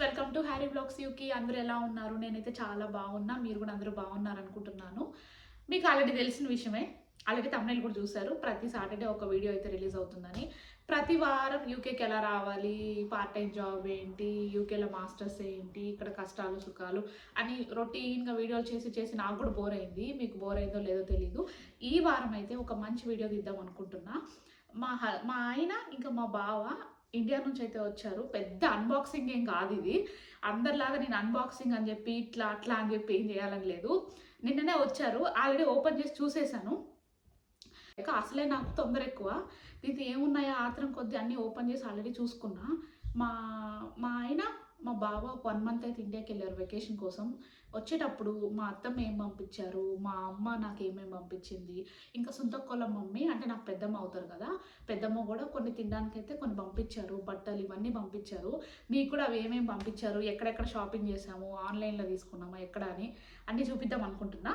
Welcome to Harry blogs యూకి అందరూ ఎలా ఉన్నారు? నేనైతే చాలా బాగున్నా. మీరు కూడా అందరూ బాగున్నారు అనుకుంటున్నాను మీకు ఆల్రెడీ తెలిసిన విషయమే. ఆల్రెడీ తమిళ కూడా చూశారు. ప్రతి సాటర్డే ఒక వీడియో అయితే రిలీజ్ అవుతుందని. ప్రతి వారం యూకేకి ఎలా రావాలి? పార్ట్ టైం జాబ్ ఏంటి యూకేలో మాస్టర్స్ ఏంటి? ఇక్కడ కష్టాలు సుఖాలు అని రొటీన్గా వీడియోలు చేసి చేసి నాకు కూడా బోర్ అయింది. మీకు బోర్ అయిందో లేదో తెలీదు. ఈ వారం అయితే ఒక మంచి వీడియో తీద్దాం అనుకుంటున్నా. మా హ- మా ఆయన ఇంకా మా బావ ఇండియా నుంచి అయితే వచ్చారు. పెద్ద అన్బాక్సింగ్ ఏం కాదు ఇది. అందరిలాగా నేను అన్బాక్సింగ్ అని చెప్పి ఇట్లా అట్లా అని చెప్పి ఏం చేయాలని లేదు. నిన్ననే వచ్చారు. ఆల్రెడీ ఓపెన్ చేసి చూసేసాను ఇక అసలే నాకు తొందర ఎక్కువ. దీంతో ఏమున్నాయో? ఆత్రం కొద్ది అన్నీ ఓపెన్ చేసి ఆల్రెడీ చూసుకున్నా. మా మా ఆయన మా బావ ఒక వన్ మంత్ అయితే ఇండియాకి వెళ్ళారు వెకేషన్ కోసం. వచ్చేటప్పుడు మా అత్తమ్మ ఏం పంపించారు? మా అమ్మ నాకు ఏమేమి పంపించింది? ఇంకా సొంత మమ్మీ అంటే నాకు పెద్దమ్మ అవుతారు కదా పెద్దమ్మ కూడా కొన్ని తినడానికైతే కొన్ని పంపించారు బట్టలు ఇవన్నీ పంపించారు. మీకు కూడా అవి ఏమేమి పంపించారు? ఎక్కడెక్కడ షాపింగ్ చేసాము? ఆన్లైన్లో తీసుకున్నామా? ఎక్కడ అని అన్నీ చూపిద్దాం అనుకుంటున్నా.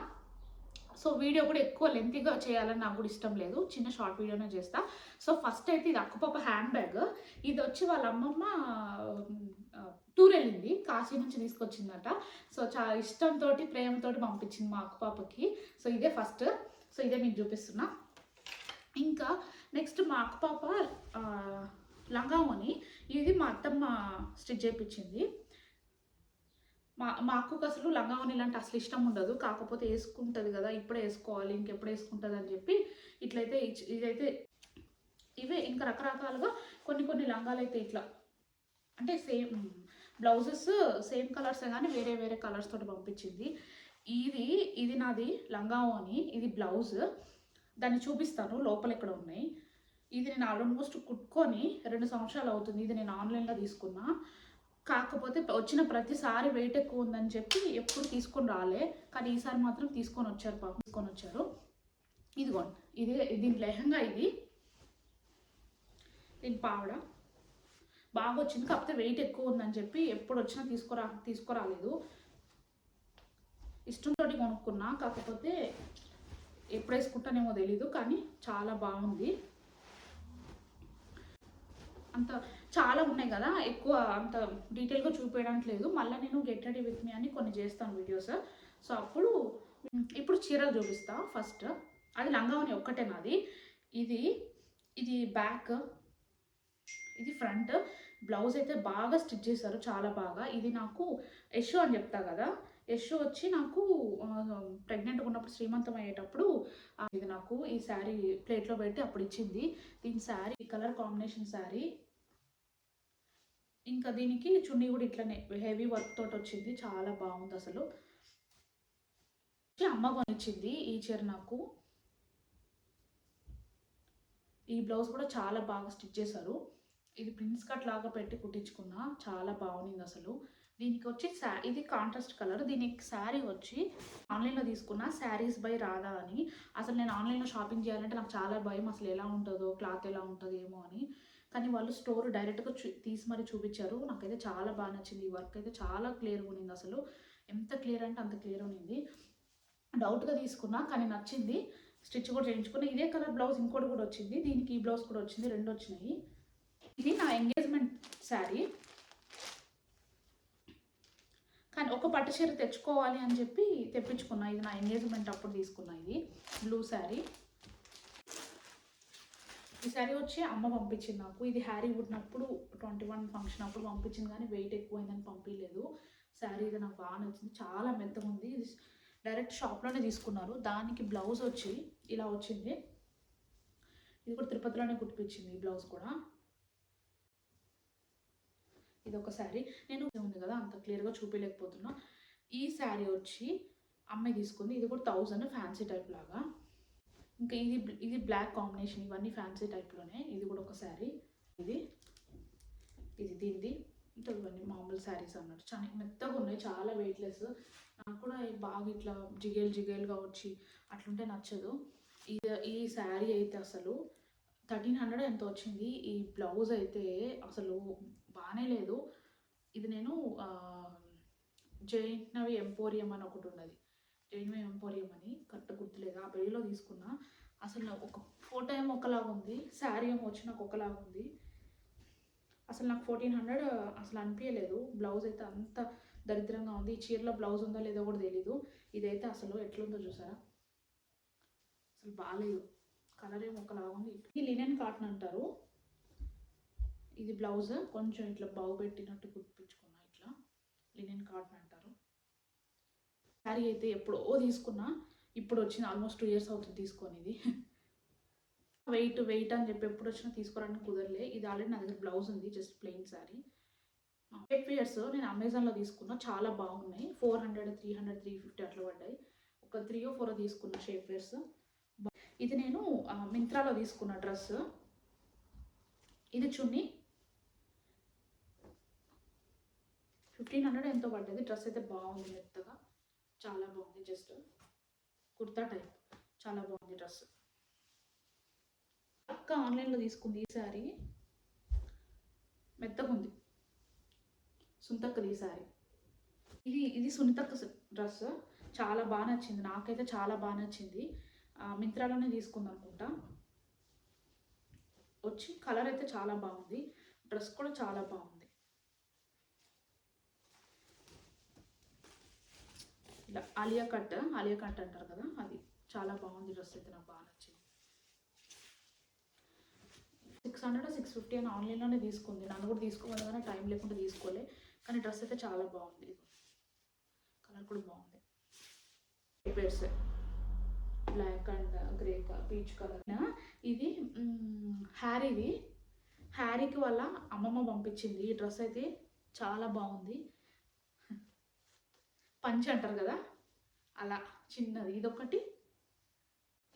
సో వీడియో కూడా ఎక్కువ లెంతీగా చేయాలని నాకు కూడా ఇష్టం లేదు. చిన్న షార్ట్ వీడియోనే చేస్తా. సో ఫస్ట్ అయితే ఇది అక్కుపప్ప హ్యాండ్ బ్యాగ్ ఇది వచ్చి వాళ్ళ అమ్మమ్మ టూర్ వెళ్ళింది కాశీ నుంచి తీసుకొచ్చిందట. సో చాలా ఇష్టంతో ప్రేమతో పంపించింది మా అక్కుపాపకి సో ఇదే ఫస్ట్. సో ఇదే మీకు చూపిస్తున్నా. ఇంకా నెక్స్ట్ మా అక్క పాప లంగావని. ఇది మా అత్తమ్మ స్టిచ్ చేయించింది మా మా అక్కకు అసలు లంగావని ఇలాంటి అసలు ఇష్టం ఉండదు. కాకపోతే వేసుకుంటుంది కదా ఇప్పుడే వేసుకోవాలి ఇంకెప్పుడు వేసుకుంటుంది అని చెప్పి ఇట్లయితే ఇదైతే ఇవే. ఇంకా రకరకాలుగా కొన్ని కొన్ని లంగాలు అయితే ఇట్లా. అంటే సేమ్ బ్లౌజెస్ సేమ్ కలర్సే కానీ వేరే వేరే కలర్స్ తోటి పంపించింది. ఇది ఇది నాది లంగావో అని ఇది బ్లౌజ్. దాన్ని చూపిస్తాను లోపల ఎక్కడ ఉన్నాయి. ఇది నేను ఆల్మోస్ట్ కుట్టుకొని రెండు సంవత్సరాలు అవుతుంది ఇది నేను ఆన్లైన్లో తీసుకున్నా. కాకపోతే వచ్చిన ప్రతిసారి వెయిట్ ఎక్కువ ఉందని చెప్పి ఎప్పుడు తీసుకొని రాలే. కానీ ఈసారి మాత్రం తీసుకొని వచ్చారు పాపం తీసుకొని వచ్చారు. ఇదిగోండి ఇది దీని లెహంగా ఇది. దీని పావడ. బాగా వచ్చింది కాకపోతే వెయిట్ ఎక్కువ ఉందని చెప్పి ఎప్పుడు వచ్చినా తీసుకురా తీసుకురాలేదు. ఇష్టంతో కొనుక్కున్నా కాకపోతే ఎప్పుడు వేసుకుంటానేమో తెలీదు కానీ చాలా బాగుంది. అంత చాలా ఉన్నాయి కదా ఎక్కువ అంత డీటెయిల్గా చూపించడానికి లేదు. మళ్ళీ నేను గెట్ రెడీ విత్ మీ అని కొన్ని చేస్తాను వీడియోస్. సో అప్పుడు ఇప్పుడు చీరలు చూపిస్తా ఫస్ట్. అది లంగావని ఒక్కటే నాది. ఇది ఇది బ్యాక్ ఇది ఫ్రంట్. బ్లౌజ్ అయితే బాగా స్టిచ్ చేశారు చాలా బాగా. ఇది నాకు యశో అని చెప్తా కదా. యశో వచ్చి నాకు ప్రెగ్నెంట్గా ఉన్నప్పుడు శ్రీమంతం అయ్యేటప్పుడు ఇది నాకు ఈ శారీ ప్లేట్లో పెట్టి అప్పుడు ఇచ్చింది. దీని శారీ కలర్ కాంబినేషన్ శారీ. ఇంకా దీనికి చున్నీ కూడా ఇట్లనే హెవీ వర్క్ తోటి వచ్చింది. చాలా బాగుంది అసలు. అమ్మ కొనిచ్చింది ఈ చీర నాకు. ఈ బ్లౌజ్ కూడా చాలా బాగా స్టిచ్ చేశారు. ఇది ప్రిన్స్ కట్ లాగా పెట్టి కుట్టించుకున్నా చాలా బాగుంది అసలు. దీనికి వచ్చి శా ఇది కాంట్రాస్ట్ కలర్ దీనికి శారీ వచ్చి ఆన్లైన్లో తీసుకున్న శారీస్ బై రాదా అని. అసలు నేను ఆన్లైన్లో షాపింగ్ చేయాలంటే నాకు చాలా భయం అసలు ఎలా ఉంటుందో క్లాత్ ఎలా ఉంటుందో ఏమో అని. కానీ వాళ్ళు స్టోర్ డైరెక్ట్గా చూ తీసి మరీ చూపించారు. నాకైతే చాలా బాగా నచ్చింది. ఈ వర్క్ అయితే చాలా క్లియర్గా ఉన్నింది అసలు. ఎంత క్లియర్ అంటే అంత క్లియర్ ఉన్నింది. డౌట్గా తీసుకున్నా కానీ నచ్చింది. స్టిచ్ కూడా చేయించుకున్నా. ఇదే కలర్ బ్లౌజ్ ఇంకోటి కూడా వచ్చింది. దీనికి ఈ బ్లౌజ్ కూడా వచ్చింది. రెండు వచ్చినాయి. ఇది నా ఎంగేజ్మెంట్ శారీ. కానీ ఒక పట్టు చీర తెచ్చుకోవాలి అని చెప్పి తెప్పించుకున్నా. ఇది నా ఎంగేజ్మెంట్ అప్పుడు తీసుకున్నా ఇది. బ్లూ శారీ. ఈ శారీ వచ్చి అమ్మ పంపించింది నాకు. ఇది హ్యారీ పుట్టినప్పుడు ట్వంటీ వన్ ఫంక్షన్ అప్పుడు పంపించింది కానీ వెయిట్ ఎక్కువైందని పంపించలేదు. శారీ ఇది నాకు బాగా నచ్చింది. చాలా మెత్తగా ఉంది ఇది డైరెక్ట్ షాప్లోనే తీసుకున్నారు. దానికి బ్లౌజ్ వచ్చి ఇలా వచ్చింది. ఇది కూడా తిరుపతిలోనే కుట్టిపించింది ఈ బ్లౌజ్ కూడా. ఇది ఒక శారీ నేను ఉంది కదా అంత క్లియర్గా చూపించలేకపోతున్నా ఈ శారీ వచ్చి అమ్మాయి తీసుకుంది. ఇది కూడా థౌజండ్ ఫ్యాన్సీ టైప్ లాగా. ఇంకా ఇది ఇది బ్లాక్ కాంబినేషన్ ఇవన్నీ ఫ్యాన్సీ టైప్లోనే. ఇది కూడా ఒక శారీ. ఇది. ఇది దీనిది. ఇంకా ఇవన్నీ మామూలు శారీస్ అన్నట్టు చాలా మెత్తగా ఉన్నాయి. చాలా వెయిట్లెస్ నాకు కూడా బాగా ఇట్లా జిగేలు జిగేలుగా వచ్చి అట్లుంటే నచ్చదు. ఇది ఈ శారీ అయితే అసలు థర్టీన్ హండ్రెడ్ ఎంత వచ్చింది. ఈ బ్లౌజ్ అయితే అసలు బాగానే లేదు. ఇది నేను ఆ, జైనవి ఎంపోరియం అని ఒకటి ఉన్నది. జైనవి ఎంపోరియం అని కరెక్ట్ గుర్తులేదు? ఆ పెళ్ళిలో తీసుకున్నా. అసలు నాకు ఒక ఫోటో ఏమో ఒకలాగా ఉంది. శారీ ఏమో వచ్చి నాకు ఒకలాగా ఉంది. అసలు నాకు ఫోర్టీన్ హండ్రెడ్ అసలు అనిపించలేదు బ్లౌజ్ అయితే అంత దరిద్రంగా ఉంది. ఈ చీరలో బ్లౌజ్ ఉందో లేదో కూడా తెలీదు. ఇదైతే అసలు ఎట్లుందో చూసారా? అసలు బాగాలేదు కలర్ ఏమో ఒకలాగా ఉంది. ఇది లినెన్ కాటన్ అంటారు. ఇది బ్లౌజ్ కొంచెం ఇట్లా బాగు పెట్టినట్టు కుట్టించుకున్నా ఇట్లా. లినెన్ కాటన్ అంటారు. శారీ అయితే ఎప్పుడో తీసుకున్నా. ఇప్పుడు వచ్చింది ఆల్మోస్ట్ టూ ఇయర్స్ అవుతుంది తీసుకొని ఇది. వెయిట్ వెయిట్ అని చెప్పి ఎప్పుడు వచ్చినా తీసుకోవడానికి కుదరలే. ఇది ఆల్రెడీ నా దగ్గర బ్లౌజ్ ఉంది just plain sari shapewears నేను అమెజాన్లో తీసుకున్నా. చాలా బాగున్నాయి. Four hundred three hundred three fifty అట్లా పడ్డాయి. ఒక త్రీ ఓ ఫోర్ తీసుకున్న షేప్ వేర్స్ ఇది నేను మింత్రాలో తీసుకున్న డ్రెస్. ఇది చున్నీ. ఫిఫ్టీన్ హండ్రెడ్ ఎంతో పడ్డది. డ్రెస్ అయితే బాగుంది మెత్తగా. చాలా బాగుంది జస్ట్. కుర్తా టైప్. చాలా బాగుంది డ్రెస్. అక్క ఆన్లైన్లో తీసుకుంది ఈ శారీ మెత్తగా ఉంది. సుంతక్కది ఈ శారీ ఇది ఇది సునీతక్క డ్రెస్. చాలా బాగా నచ్చింది. నాకైతే చాలా బాగా నచ్చింది. మిత్రాలోనే తీసుకుంది అనుకుంటా వచ్చి కలర్ అయితే చాలా బాగుంది. డ్రెస్ కూడా చాలా బాగుంది. ఇలా ఆలియా కట్ ఆలియా కట్ అంటారు కదా అది చాలా బాగుంది డ్రెస్ అయితే నాకు బాగా నచ్చింది. సిక్స్ హండ్రెడ్ సిక్స్ ఫిఫ్టీ అని ఆన్లైన్లోనే తీసుకుంది. నన్ను కూడా తీసుకోవాలి కానీ టైం లేకుండా తీసుకోలే. కానీ డ్రెస్ అయితే చాలా బాగుంది. కలర్ కూడా బాగుంది. Pairs. Black and grey peach colour. ఇది మ్, హ్యారీది. హ్యారీకి వాళ్ళ అమ్మమ్మ పంపించింది. ఈ డ్రెస్ అయితే చాలా బాగుంది. పంచ్ అంటారు కదా? అలా చిన్నది. ఇదొకటి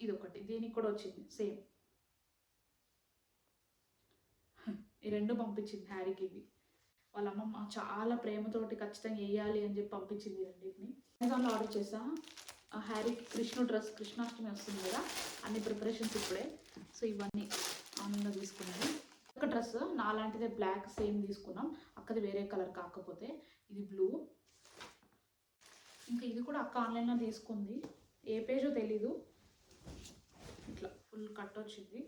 ఇదొకటి. దీనికి కూడా వచ్చింది. సేమ్. ఈ రెండు పంపించింది హ్యారీకి ఇవి. వాళ్ళ అమ్మమ్మ చాలా ప్రేమతోటి ఖచ్చితంగా వేయాలి అని చెప్పి పంపించింది రెండింటిని. అమెజాన్లో ఆర్డర్ చేసా. హ్యారీ హ్యారీకి కృష్ణుడు డ్రెస్ కృష్ణాష్టమి వస్తుంది కదా అన్ని ప్రిపరేషన్స్ ఇప్పుడే. సో ఇవన్నీ ఆన్లైన్లో తీసుకున్నాను. ఒక డ్రెస్ నాలాంటిదే బ్లాక్ సేమ్ తీసుకున్నాం. అక్కది వేరే కలర్ కాకపోతే ఇది బ్లూ. ఇంకా ఇది కూడా అక్క ఆన్లైన్లో తీసుకుంది. ఏ పేజో తెలీదు. ఇట్లా ఫుల్ కట్ వచ్చింది.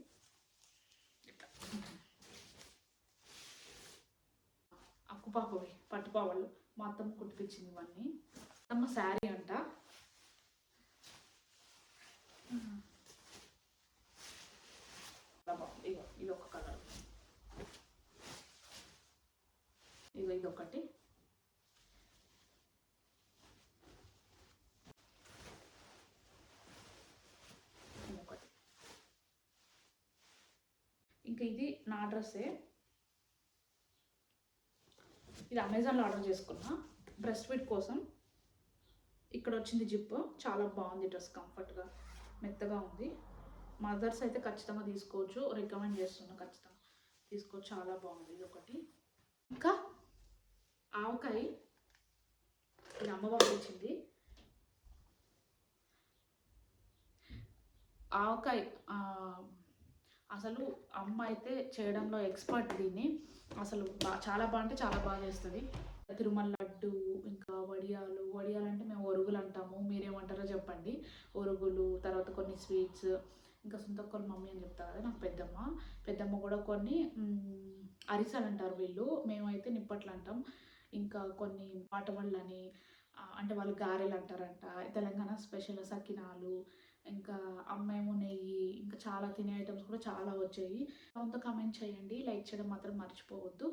అక్కుపాపవి పట్టుపావాళ్ళు మా అత్తమ్మ కుట్టిపించింది ఇవన్నీ. అత్తమ్మ శారీ అంట. ఇగో ఇది ఒక కలర్. ఇగో ఇది ఒకటి ఒకటి ఇంకా ఇది నా డ్రెస్సే. ఇది అమెజాన్లో ఆర్డర్ చేసుకున్నా. బ్రెస్ట్ ఫిట్ కోసం. ఇక్కడ వచ్చింది జిప్ చాలా బాగుంది డ్రెస్ కంఫర్ట్గా. మెత్తగా ఉంది. మదర్స్ అయితే ఖచ్చితంగా తీసుకోవచ్చు. రికమెండ్ చేస్తున్నా ఖచ్చితంగా. తీసుకోవచ్చు. చాలా బాగుంది ఇది ఒకటి ఇంకా ఆవకాయ ఇది అమ్మ పంపించింది ఆవకాయ అసలు అమ్మ అయితే చేయడంలో ఎక్స్పర్ట్ దీన్ని. అసలు చాలా బాగా అంటే చాలా బాగా చేస్తుంది. తిరుమల లడ్డు ఇంకా వడియాలు. వడియాలు అంటే మేము ఒరుగులు అంటాము. మీరేమంటారో చెప్పండి. ఒరుగులు తర్వాత కొన్ని స్వీట్స్ ఇంకా సొంతక్కలు మమ్మీ అని చెప్తారు కదా నాకు పెద్దమ్మ. పెద్దమ్మ కూడా కొన్ని అరిసెలు అంటారు వీళ్ళు. మేమైతే నిప్పట్లు అంటాం. ఇంకా కొన్ని పాటవళ్ళని అంటే వాళ్ళు గారెలు అంటారంట. తెలంగాణ స్పెషల్ సకినాలు. ఇంకా అమ్మేమో చాలా తినే ఐటమ్స్ కూడా చాలా వచ్చాయి. కొంత కమెంట్ చేయండి. లైక్ చేయడం మాత్రం మర్చిపోవద్దు.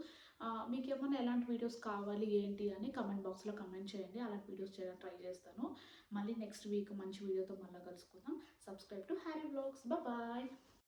మీకు ఏమైనా ఎలాంటి వీడియోస్ కావాలి ఏంటి అని కమెంట్ బాక్స్లో కమెంట్ చేయండి. అలాంటి వీడియోస్ చేయడానికి ట్రై చేస్తాను. మళ్ళీ నెక్స్ట్ వీక్ మంచి వీడియోతో మళ్ళీ కలుసుకుందాం. Subscribe to Harry blogs bye